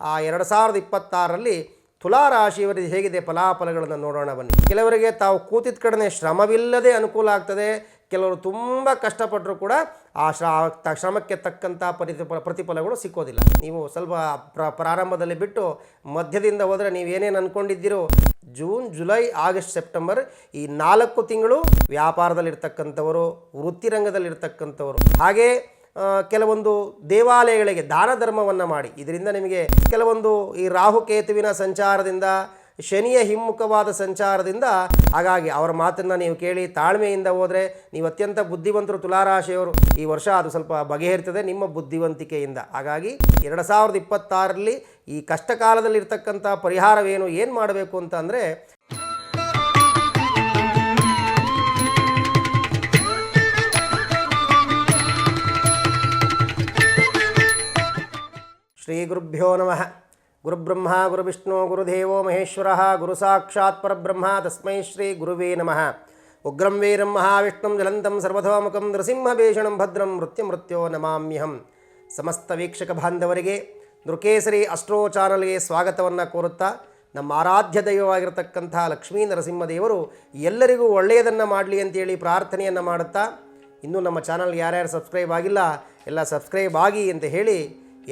ಆ ಎರಡು ಸಾವಿರದ ಇಪ್ಪತ್ತಾರರಲ್ಲಿ ತುಲಾರಾಶಿಯವರಿಗೆ ಹೇಗಿದೆ ಫಲಾಫಲಗಳನ್ನು ನೋಡೋಣ ಬನ್ನಿ. ಕೆಲವರಿಗೆ ತಾವು ಕೂತಿದ ಕಡೆ ಶ್ರಮವಿಲ್ಲದೆ ಅನುಕೂಲ ಆಗ್ತದೆ. ಕೆಲವರು ತುಂಬ ಕಷ್ಟಪಟ್ಟರು ಕೂಡ ಆ ಶ್ರ ಶ್ರಮಕ್ಕೆ ತಕ್ಕಂಥ ಪ್ರತಿಫಲ ಪ್ರತಿಫಲಗಳು ಸಿಕ್ಕೋದಿಲ್ಲ. ನೀವು ಸ್ವಲ್ಪ ಪ್ರ, ಪ್ರಾರಂಭದಲ್ಲಿ ಬಿಟ್ಟು ಮಧ್ಯದಿಂದ ಹೋದರೆ ನೀವೇನೇನು ಅಂದ್ಕೊಂಡಿದ್ದೀರೋ ಜೂನ್, ಜುಲೈ, ಆಗಸ್ಟ್, ಸೆಪ್ಟೆಂಬರ್ ಈ ನಾಲ್ಕು ತಿಂಗಳು ವ್ಯಾಪಾರದಲ್ಲಿರ್ತಕ್ಕಂಥವರು, ವೃತ್ತಿರಂಗದಲ್ಲಿರ್ತಕ್ಕಂಥವರು. ಹಾಗೇ ಕೆಲವೊಂದು ದೇವಾಲಯಗಳಿಗೆ ದಾನ ಧರ್ಮವನ್ನು ಮಾಡಿ. ಇದರಿಂದ ನಿಮಗೆ ಕೆಲವೊಂದು ಈ ರಾಹುಕೇತುವಿನ ಸಂಚಾರದಿಂದ, ಶನಿಯ ಹಿಮ್ಮುಖವಾದ ಸಂಚಾರದಿಂದ, ಹಾಗಾಗಿ ಅವರ ಮಾತನ್ನು ನೀವು ಕೇಳಿ ತಾಳ್ಮೆಯಿಂದ ಹೋದರೆ ನೀವು ಅತ್ಯಂತ ಬುದ್ಧಿವಂತರು ತುಲಾರಾಶಿಯವರು. ಈ ವರ್ಷ ಅದು ಸ್ವಲ್ಪ ಬಗೆಹರಿತದೆ ನಿಮ್ಮ ಬುದ್ಧಿವಂತಿಕೆಯಿಂದ. ಹಾಗಾಗಿ ಎರಡು ಸಾವಿರದ ಇಪ್ಪತ್ತಾರರಲ್ಲಿ ಈ ಕಷ್ಟ ಕಾಲದಲ್ಲಿರ್ತಕ್ಕಂಥ ಪರಿಹಾರವೇನು, ಏನು ಮಾಡಬೇಕು ಅಂತ ಅಂದರೆ ಶ್ರೀ ಗುರುಭ್ಯೋ ನಮಃ ಗುರುಬ್ರಹ್ಮ ಗುರುವಿಷ್ಣು ಗುರುದೇವೋ ಮಹೇಶ್ವರ ಗುರು ಸಾಕ್ಷಾತ್ ಪರಬ್ರಹ್ಮ ತಸ್ಮೈ ಶ್ರೀ ಗುರುವೇ ನಮಃ ಉಗ್ರಂ ವೀರಂ ಮಹಾವಿಷ್ಣುಂ ಜಲಂತಂ ಸರ್ವಧೋಮುಖಂ ನೃಸಿಂಹಭೀಷಣಂ ಭದ್ರಂ ಮೃತ್ಯು ಮೃತ್ಯೋ ನಮಾಮ್ಯಹಂ ಸಮಸ್ತ ವೀಕ್ಷಕ ಬಾಂಧವರಿಗೆ ನೃಕೇಸರಿ ಅಸ್ಟ್ರೋ ಚಾನಲ್ಗೆ ಸ್ವಾಗತವನ್ನು ಕೋರುತ್ತಾ ನಮ್ಮ ಆರಾಧ್ಯ ದೈವವಾಗಿರತಕ್ಕಂಥ ಲಕ್ಷ್ಮೀ ನರಸಿಂಹದೇವರು ಎಲ್ಲರಿಗೂ ಒಳ್ಳೆಯದನ್ನು ಮಾಡಲಿ ಅಂತೇಳಿ ಪ್ರಾರ್ಥನೆಯನ್ನು ಮಾಡುತ್ತಾ, ಇನ್ನೂ ನಮ್ಮ ಚಾನಲ್ ಯಾರ್ಯಾರು ಸಬ್ಸ್ಕ್ರೈಬ್ ಆಗಿಲ್ಲ, ಎಲ್ಲ ಸಬ್ಸ್ಕ್ರೈಬ್ ಆಗಿ ಅಂತ ಹೇಳಿ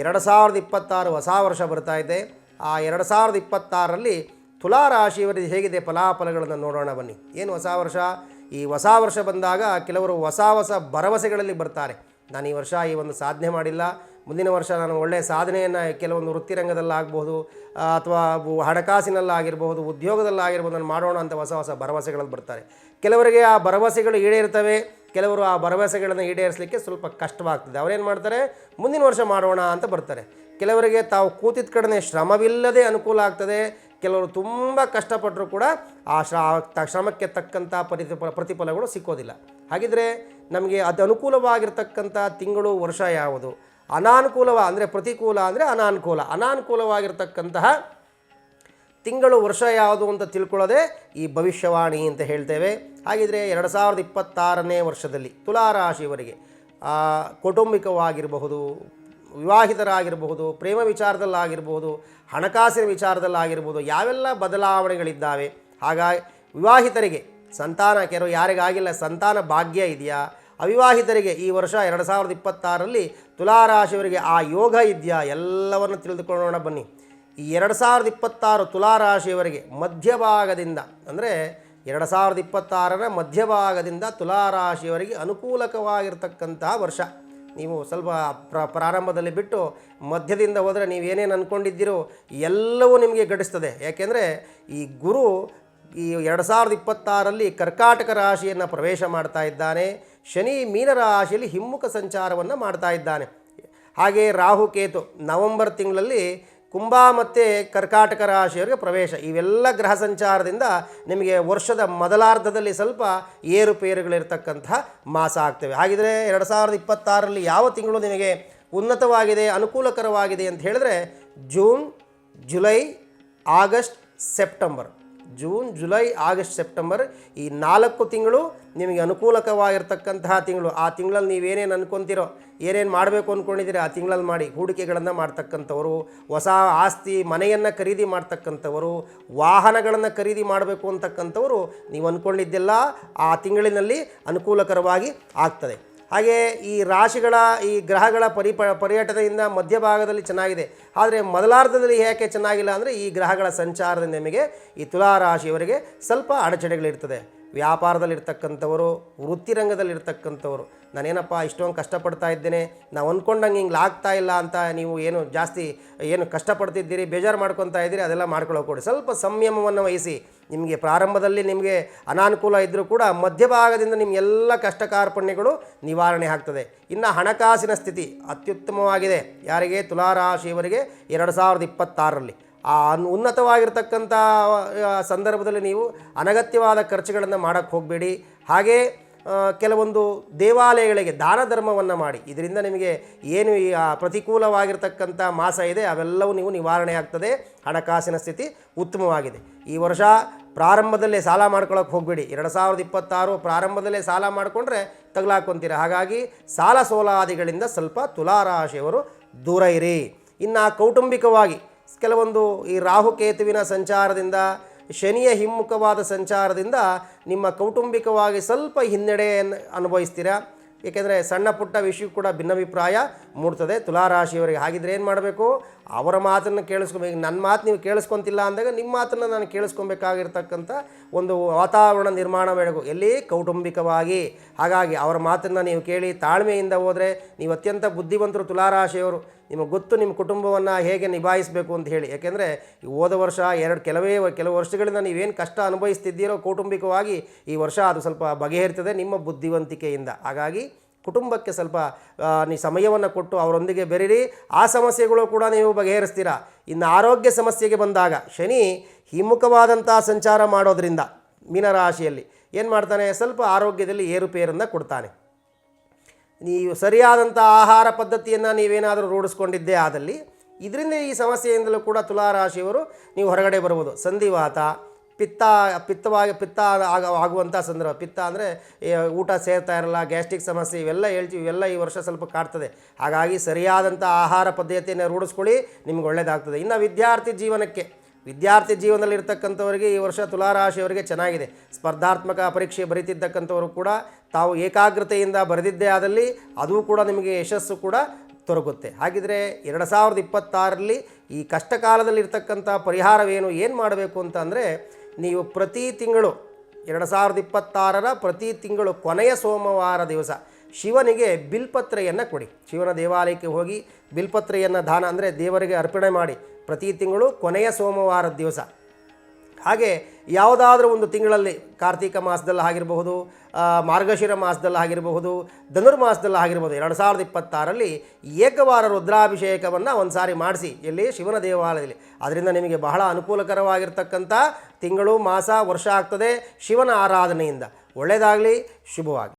ಎರಡು ಸಾವಿರದ ಇಪ್ಪತ್ತಾರು ಹೊಸ ವರ್ಷ ಬರ್ತಾ ಇದೆ. ಆ ಎರಡು ಸಾವಿರದ ಇಪ್ಪತ್ತಾರರಲ್ಲಿ ತುಲಾ ರಾಶಿಯವರಿಗೆ ಹೇಗಿದೆ? ಫಲಾಫಲಗಳನ್ನು ನೋಡೋಣ ಬನ್ನಿ. ಏನು ಹೊಸ ವರ್ಷ? ಈ ಹೊಸ ವರ್ಷ ಬಂದಾಗ ಕೆಲವರು ಹೊಸ ಹೊಸ ಭರವಸೆಗಳಲ್ಲಿ ಬರ್ತಾರೆ. ನಾನು ಈ ವರ್ಷ ಈ ಒಂದು ಸಾಧನೆ ಮಾಡಿಲ್ಲ. ಮುಂದಿನ ವರ್ಷ ನಾನು ಒಳ್ಳೆಯ ಸಾಧನೆಯನ್ನು ಕೆಲವೊಂದು ವೃತ್ತಿರಂಗದಲ್ಲಾಗಬಹುದು ಅಥವಾ ಹಣಕಾಸಿನಲ್ಲಾಗಿರ್ಬೋದು, ಉದ್ಯೋಗದಲ್ಲಾಗಿರ್ಬೋದು, ನಾನು ಮಾಡೋಣ ಅಂತ ಹೊಸ ಹೊಸ ಭರವಸೆಗಳಲ್ಲಿ ಬರ್ತಾರೆ. ಕೆಲವರಿಗೆ ಆ ಭರವಸೆಗಳು ಈಡೇರ್ತವೆ ಕೆಲವರು ಆ ಭರವಸೆಗಳನ್ನು ಈಡೇರಿಸಲಿಕ್ಕೆ ಸ್ವಲ್ಪ ಕಷ್ಟವಾಗ್ತದೆ. ಅವರೇನು ಮಾಡ್ತಾರೆ? ಮುಂದಿನ ವರ್ಷ ಮಾಡೋಣ ಅಂತ ಬರ್ತಾರೆ. ಕೆಲವರಿಗೆ ತಾವು ಕೂತಿದ್ದ ಕಡೆ ಶ್ರಮವಿಲ್ಲದೆ ಅನುಕೂಲ ಆಗ್ತದೆ. ಕೆಲವರು ತುಂಬ ಕಷ್ಟಪಟ್ಟರು ಕೂಡ ಆ ಶ್ರ ಶ್ರಮಕ್ಕೆ ತಕ್ಕಂಥ ಪ್ರತಿಫಲ ಪ್ರತಿಫಲಗಳು ಸಿಕ್ಕೋದಿಲ್ಲ. ಹಾಗಿದ್ರೆ ನಮಗೆ ಅದು ಅನುಕೂಲವಾಗಿರ್ತಕ್ಕಂಥ ತಿಂಗಳು, ವರ್ಷ ಯಾವುದು? ಅನಾನುಕೂಲವ ಅಂದರೆ ಪ್ರತಿಕೂಲ ಅಂದರೆ ಅನಾನುಕೂಲ. ಅನಾನುಕೂಲವಾಗಿರ್ತಕ್ಕಂತಹ ತಿಂಗಳು ವರ್ಷ ಯಾವುದು ಅಂತ ತಿಳ್ಕೊಳ್ಳೋದೇ ಈ ಭವಿಷ್ಯವಾಣಿ ಅಂತ ಹೇಳ್ತೇವೆ. ಹಾಗಿದ್ರೆ ಎರಡು ಸಾವಿರದ ಇಪ್ಪತ್ತಾರನೇ ವರ್ಷದಲ್ಲಿ ತುಲಾರಾಶಿಯವರಿಗೆ ಕೌಟುಂಬಿಕವಾಗಿರಬಹುದು, ವಿವಾಹಿತರಾಗಿರಬಹುದು, ಪ್ರೇಮ ವಿಚಾರದಲ್ಲಾಗಿರಬಹುದು, ಹಣಕಾಸಿನ ವಿಚಾರದಲ್ಲಾಗಿರ್ಬೋದು ಯಾವೆಲ್ಲ ಬದಲಾವಣೆಗಳಿದ್ದಾವೆ? ಹಾಗಾಗಿ ವಿವಾಹಿತರಿಗೆ ಸಂತಾನ, ಕೆಲವು ಯಾರಿಗಾಗಿಲ್ಲ, ಸಂತಾನ ಭಾಗ್ಯ ಇದೆಯಾ? ಅವಿವಾಹಿತರಿಗೆ ಈ ವರ್ಷ ಎರಡು ಸಾವಿರದ ಇಪ್ಪತ್ತಾರರಲ್ಲಿ ತುಲಾರಾಶಿಯವರಿಗೆ ಆ ಯೋಗ ಇದೆಯಾ? ಎಲ್ಲವನ್ನು ತಿಳಿದುಕೊಳ್ಳೋಣ ಬನ್ನಿ. ಈ ಎರಡು ಸಾವಿರದ ಇಪ್ಪತ್ತಾರು ತುಲಾರಾಶಿಯವರಿಗೆ ಮಧ್ಯಭಾಗದಿಂದ, ಅಂದರೆ ಎರಡು ಸಾವಿರದ ಇಪ್ಪತ್ತಾರರ ಮಧ್ಯಭಾಗದಿಂದ ತುಲಾರಾಶಿಯವರಿಗೆ ಅನುಕೂಲಕವಾಗಿರ್ತಕ್ಕಂತಹ ವರ್ಷ. ನೀವು ಸ್ವಲ್ಪ ಪ್ರ, ಪ್ರಾರಂಭದಲ್ಲಿ ಬಿಟ್ಟು ಮಧ್ಯದಿಂದ ಹೋದರೆ ನೀವೇನೇನು ಅಂದ್ಕೊಂಡಿದ್ದೀರೋ ಎಲ್ಲವೂ ನಿಮಗೆ ಘಟಿಸ್ತದೆ. ಯಾಕೆಂದರೆ ಈ ಗುರು ಈ ಎರಡು ಸಾವಿರದ ಇಪ್ಪತ್ತಾರಲ್ಲಿ ಕರ್ಕಾಟಕ ರಾಶಿಯನ್ನು ಪ್ರವೇಶ ಮಾಡ್ತಾ ಇದ್ದಾನೆ. ಶನಿ ಮೀನ ರಾಶಿಯಲ್ಲಿ ಹಿಮ್ಮುಖ ಸಂಚಾರವನ್ನು ಮಾಡ್ತಾ ಇದ್ದಾನೆ. ಹಾಗೆ ರಾಹು ಕೇತು ನವೆಂಬರ್ ತಿಂಗಳಲ್ಲಿ ಕುಂಭ ಮತ್ತು ಕರ್ಕಾಟಕ ರಾಶಿಯವರಿಗೆ ಪ್ರವೇಶ. ಇವೆಲ್ಲ ಗ್ರಹ ಸಂಚಾರದಿಂದ ನಿಮಗೆ ವರ್ಷದ ಮೊದಲಾರ್ಧದಲ್ಲಿ ಸ್ವಲ್ಪ ಏರುಪೇರುಗಳಿರ್ತಕ್ಕಂತಹ ಮಾಸ ಆಗ್ತವೆ. ಹಾಗಿದ್ರೆ ಎರಡು ಸಾವಿರದ ಇಪ್ಪತ್ತಾರರಲ್ಲಿ ಯಾವ ತಿಂಗಳು ನಿಮಗೆ ಉನ್ನತವಾಗಿದೆ, ಅನುಕೂಲಕರವಾಗಿದೆ ಅಂತ ಹೇಳಿದ್ರೆ June, July, August, September. June, July, August, September ಈ ನಾಲ್ಕು ತಿಂಗಳು ನಿಮಗೆ ಅನುಕೂಲಕವಾಗಿರ್ತಕ್ಕಂತಹ ತಿಂಗಳು. ಆ ತಿಂಗಳಲ್ಲಿ ನೀವೇನೇನು ಅನ್ಕೊತೀರೋ, ಏನೇನು ಮಾಡಬೇಕು ಅಂದ್ಕೊಂಡಿದ್ದೀರಿ ಆ ತಿಂಗಳಲ್ಲಿ ಮಾಡಿ ಹೂಡಿಕೆಗಳನ್ನು ಮಾಡ್ತಕ್ಕಂಥವರು, ಹೊಸ ಆಸ್ತಿ ಮನೆಯನ್ನು ಖರೀದಿ ಮಾಡ್ತಕ್ಕಂಥವರು, ವಾಹನಗಳನ್ನು ಖರೀದಿ ಮಾಡಬೇಕು ಅಂತಕ್ಕಂಥವರು, ನೀವು ಅಂದ್ಕೊಂಡಿದ್ದೆಲ್ಲ ಆ ತಿಂಗಳಿನಲ್ಲಿ ಅನುಕೂಲಕರವಾಗಿ ಆಗ್ತದೆ. ಹಾಗೆ ಈ ರಾಶಿಗಳ, ಈ ಗ್ರಹಗಳ ಪರಿಪ, ಪರ್ಯಟನೆಯಿಂದ ಮಧ್ಯಭಾಗದಲ್ಲಿ ಚೆನ್ನಾಗಿದೆ. ಆದರೆ ಮೊದಲಾರ್ಧದಲ್ಲಿ ಯಾಕೆ ಚೆನ್ನಾಗಿಲ್ಲ ಅಂದರೆ ಈ ಗ್ರಹಗಳ ಸಂಚಾರದಿಂದ ನಿಮಗೆ ಈ ತುಲಾ ರಾಶಿಯವರಿಗೆ ಸ್ವಲ್ಪ ಅಡಚಣೆಗಳಿರ್ತದೆ. ವ್ಯಾಪಾರದಲ್ಲಿರ್ತಕ್ಕಂಥವರು, ವೃತ್ತಿರಂಗದಲ್ಲಿರ್ತಕ್ಕಂಥವರು, ನಾನೇನಪ್ಪ ಇಷ್ಟೊಂದು ಕಷ್ಟಪಡ್ತಾ ಇದ್ದೇನೆ ನಾವು ಅಂದ್ಕೊಂಡಂಗೆ ಹಿಂಗೆ ಆಗ್ತಾ ಇಲ್ಲ ಅಂತ ನೀವು ಏನು ಜಾಸ್ತಿ ಏನು ಕಷ್ಟಪಡ್ತಿದ್ದೀರಿ, ಬೇಜಾರು ಮಾಡ್ಕೊತಾ ಇದ್ದೀರಿ, ಅದೆಲ್ಲ ಮಾಡ್ಕೊಳ್ಳೋಕೊಡಿ ಸ್ವಲ್ಪ ಸಂಯಮವನ್ನು ವಹಿಸಿ. ನಿಮಗೆ ಪ್ರಾರಂಭದಲ್ಲಿ ನಿಮಗೆ ಅನಾನುಕೂಲ ಇದ್ದರೂ ಕೂಡ ಮಧ್ಯಭಾಗದಿಂದ ನಿಮ್ಮ ಕಷ್ಟ ಕಾರ್ಪಣ್ಯಗಳು ನಿವಾರಣೆ ಆಗ್ತದೆ. ಇನ್ನು ಹಣಕಾಸಿನ ಸ್ಥಿತಿ ಅತ್ಯುತ್ತಮವಾಗಿದೆ. ಯಾರಿಗೆ? ತುಲಾರಾಶಿಯವರಿಗೆ ಎರಡು ಸಾವಿರದ ಇಪ್ಪತ್ತಾರರಲ್ಲಿ. ಆ ಅನ್- ಉನ್ನತವಾಗಿರ್ತಕ್ಕಂಥ ಸಂದರ್ಭದಲ್ಲಿ ನೀವು ಅನಗತ್ಯವಾದ ಖರ್ಚುಗಳನ್ನು ಮಾಡೋಕ್ಕೆ ಹೋಗಬೇಡಿ. ಹಾಗೇ ಕೆಲವೊಂದು ದೇವಾಲಯಗಳಿಗೆ ದಾನ ಧರ್ಮವನ್ನು ಮಾಡಿ. ಇದರಿಂದ ನಿಮಗೆ ಏನು ಈ ಪ್ರತಿಕೂಲವಾಗಿರ್ತಕ್ಕಂಥ ಮಾಸ ಇದೆ, ಅವೆಲ್ಲವೂ ನೀವು ನಿವಾರಣೆ ಆಗ್ತದೆ. ಹಣಕಾಸಿನ ಸ್ಥಿತಿ ಉತ್ತಮವಾಗಿದೆ. ಈ ವರ್ಷ ಪ್ರಾರಂಭದಲ್ಲೇ ಸಾಲ ಮಾಡ್ಕೊಳ್ಳೋಕೆ ಹೋಗಬೇಡಿ. ಎರಡು ಸಾವಿರದ ಇಪ್ಪತ್ತಾರು ಪ್ರಾರಂಭದಲ್ಲೇ ಸಾಲ ಮಾಡಿಕೊಂಡ್ರೆ ತಗಲಾಕೊಂತೀರ. ಹಾಗಾಗಿ ಸಾಲ ಸೋಲಾದಿಗಳಿಂದ ಸ್ವಲ್ಪ ತುಲಾರಾಶಿಯವರು ದೂರ ಇರಿ. ಇನ್ನು ಕೌಟುಂಬಿಕವಾಗಿ ಕೆಲವೊಂದು ಈ ರಾಹುಕೇತುವಿನ ಸಂಚಾರದಿಂದ, ಶನಿಯ ಹಿಮ್ಮುಖವಾದ ಸಂಚಾರದಿಂದ ನಿಮ್ಮ ಕೌಟುಂಬಿಕವಾಗಿ ಸ್ವಲ್ಪ ಹಿನ್ನಡೆಯನ್ನು ಅನುಭವಿಸ್ತೀರಾ? ಏಕೆಂದರೆ ಸಣ್ಣ ಪುಟ್ಟ ವಿಷಯ ಕೂಡ ಭಿನ್ನಾಭಿಪ್ರಾಯ ಮೂಡ್ತದೆ. ತುಲಾರಾಶಿಯವರಿಗೆ ಹಾಗಿದ್ರೆ ಏನು ಮಾಡಬೇಕು? ಅವರ ಮಾತನ್ನು ಕೇಳಿಸ್ಕೊಬೇಕು ನನ್ನ ಮಾತು ನೀವು ಕೇಳಿಸ್ಕೊತಿಲ್ಲ ಅಂದಾಗ ನಿಮ್ಮ ಮಾತನ್ನು ನಾನು ಕೇಳಿಸ್ಕೊಬೇಕಾಗಿರ್ತಕ್ಕಂಥ ಒಂದು ವಾತಾವರಣ ನಿರ್ಮಾಣ ಮಾಡಬೇಕು ಎಲ್ಲಿ? ಕೌಟುಂಬಿಕವಾಗಿ. ಹಾಗಾಗಿ ಅವರ ಮಾತನ್ನು ನೀವು ಕೇಳಿ ತಾಳ್ಮೆಯಿಂದ ಹೋದರೆ ನೀವು ಅತ್ಯಂತ ಬುದ್ಧಿವಂತರು ತುಲಾರಾಶಿಯವರು. ನಿಮಗೆ ಗೊತ್ತು ನಿಮ್ಮ ಕುಟುಂಬವನ್ನು ಹೇಗೆ ನಿಭಾಯಿಸಬೇಕು ಅಂತ ಹೇಳಿ. ಯಾಕೆಂದರೆ ಈ ಹೋದ ವರ್ಷ ಎರಡು ಕೆಲವೇ ಕೆಲವು ವರ್ಷಗಳಿಂದ ನೀವೇನು ಕಷ್ಟ ಅನುಭವಿಸ್ತಿದ್ದೀರೋ ಕೌಟುಂಬಿಕವಾಗಿ ಈ ವರ್ಷ ಅದು ಸ್ವಲ್ಪ ಬಗೆಹರಿತದೆ ನಿಮ್ಮ ಬುದ್ಧಿವಂತಿಕೆಯಿಂದ. ಹಾಗಾಗಿ ಕುಟುಂಬಕ್ಕೆ ಸ್ವಲ್ಪ ನೀವು ಸಮಯವನ್ನು ಕೊಟ್ಟು ಅವರೊಂದಿಗೆ ಬೆರೀರಿ. ಆ ಸಮಸ್ಯೆಗಳು ಕೂಡ ನೀವು ಬಗೆಹರಿಸ್ತೀರಾ? ಇನ್ನು ಆರೋಗ್ಯ ಸಮಸ್ಯೆಗೆ ಬಂದಾಗ ಶನಿ ಹಿಮ್ಮುಖವಾದಂಥ ಸಂಚಾರ ಮಾಡೋದರಿಂದ ಮೀನರಾಶಿಯಲ್ಲಿ ಏನು ಮಾಡ್ತಾನೆ? ಸ್ವಲ್ಪ ಆರೋಗ್ಯದಲ್ಲಿ ಏರುಪೇರನ್ನು ಕೊಡ್ತಾನೆ. ನೀವು ಸರಿಯಾದಂಥ ಆಹಾರ ಪದ್ಧತಿಯನ್ನು ನೀವೇನಾದರೂ ರೂಢಿಸ್ಕೊಂಡಿದ್ದೇ ಆದಲ್ಲಿ ಇದರಿಂದ ಈ ಸಮಸ್ಯೆಯಿಂದಲೂ ಕೂಡ ತುಲಾರಾಶಿಯವರು ನೀವು ಹೊರಗಡೆ ಬರ್ಬೋದು. ಸಂಧಿವಾತ, ಪಿತ್ತ, ಪಿತ್ತವಾಗಿ, ಪಿತ್ತ ಆಗ ಆಗುವಂಥ ಸಂದರ್ಭ. ಪಿತ್ತ ಅಂದರೆ ಊಟ ಸೇರ್ತಾ ಇರಲ್ಲ, ಗ್ಯಾಸ್ಟ್ರಿಕ್ ಸಮಸ್ಯೆ, ಇವೆಲ್ಲ ಹೇಳ್ತೀವಿ, ಇವೆಲ್ಲ ಈ ವರ್ಷ ಸ್ವಲ್ಪ ಕಾಡ್ತದೆ. ಹಾಗಾಗಿ ಸರಿಯಾದಂಥ ಆಹಾರ ಪದ್ಧತಿಯನ್ನು ರೂಢಿಸ್ಕೊಳ್ಳಿ, ನಿಮ್ಗೆ ಒಳ್ಳೆಯದಾಗ್ತದೆ ಇನ್ನು ವಿದ್ಯಾರ್ಥಿ ಜೀವನಕ್ಕೆ ವಿದ್ಯಾರ್ಥಿ ಜೀವನದಲ್ಲಿ ಇರ್ತಕ್ಕಂಥವರಿಗೆ ಈ ವರ್ಷ ತುಲಾರಾಶಿಯವರಿಗೆ ಚೆನ್ನಾಗಿದೆ. ಸ್ಪರ್ಧಾತ್ಮಕ ಪರೀಕ್ಷೆ ಬರೀತಿದ್ದಕ್ಕಂಥವರು ಕೂಡ ತಾವು ಏಕಾಗ್ರತೆಯಿಂದ ಬರೆದಿದ್ದೇ ಆದಲ್ಲಿ ಅದು ಕೂಡ ನಿಮಗೆ ಯಶಸ್ಸು ಕೂಡ ದೊರಕುತ್ತೆ. ಹಾಗಿದ್ರೆ ಎರಡು ಸಾವಿರದ ಇಪ್ಪತ್ತಾರರಲ್ಲಿ ಈ ಕಷ್ಟ ಕಾಲದಲ್ಲಿ ಇರ್ತಕ್ಕಂಥ ಪರಿಹಾರವೇನು, ಏನು ಮಾಡಬೇಕು ಅಂತ ಅಂದರೆ ನೀವು ಪ್ರತಿ ತಿಂಗಳು ಎರಡು ಸಾವಿರದ ಇಪ್ಪತ್ತಾರರ ಪ್ರತಿ ತಿಂಗಳು ಕೊನೆಯ ಸೋಮವಾರ ದಿವಸ ಶಿವನಿಗೆ ಬಿಲ್ಪತ್ರೆಯನ್ನು ಕೊಡಿ. ಶಿವನ ದೇವಾಲಯಕ್ಕೆ ಹೋಗಿ ಬಿಲ್ಪತ್ರೆಯನ್ನು ದಾನ ಅಂದರೆ ದೇವರಿಗೆ ಅರ್ಪಣೆ ಮಾಡಿ ಪ್ರತಿ ತಿಂಗಳು ಕೊನೆಯ ಸೋಮವಾರದ ದಿವಸ. ಹಾಗೆ ಯಾವುದಾದ್ರೂ ಒಂದು ತಿಂಗಳಲ್ಲಿ ಕಾರ್ತಿಕ ಮಾಸದಲ್ಲಿ ಆಗಿರಬಹುದು ಮಾರ್ಗಶಿರ ಮಾಸದಲ್ಲಿ ಆಗಿರಬಹುದು, ಧನುರ್ಮಾಸದಲ್ಲಿ ಆಗಿರ್ಬೋದು, ಎರಡು ಸಾವಿರದ ಇಪ್ಪತ್ತಾರಲ್ಲಿ ಏಕವಾರ ರುದ್ರಾಭಿಷೇಕವನ್ನು ಒಂದು ಸಾರಿ ಮಾಡಿಸಿ ಎಲ್ಲಿ? ಶಿವನ ದೇವಾಲಯದಲ್ಲಿ. ಅದರಿಂದ ನಿಮಗೆ ಬಹಳ ಅನುಕೂಲಕರವಾಗಿರ್ತಕ್ಕಂಥ ತಿಂಗಳು, ಮಾಸ, ವರ್ಷ ಆಗ್ತದೆ ಶಿವನ ಆರಾಧನೆಯಿಂದ. ಒಳ್ಳೆಯದಾಗಲಿ ಶುಭವಾಗಿ